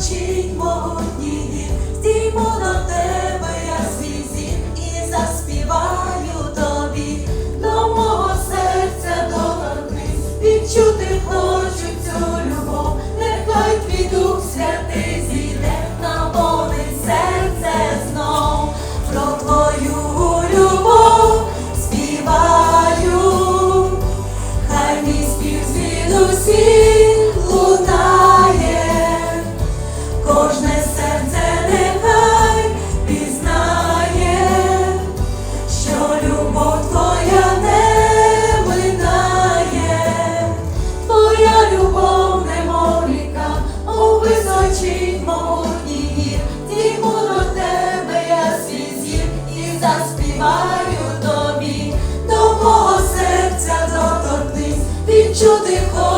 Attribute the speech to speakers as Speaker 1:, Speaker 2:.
Speaker 1: Вчить мого дні, стіймо до тебе, я свій зім і заспіваю тобі, до мого серця доторкнись, відчути хочу цю любов, нехай твій дух святий зійде, наповнить серце знов. Про твою любов співаю, хай мій звідусі. що ти хочеш.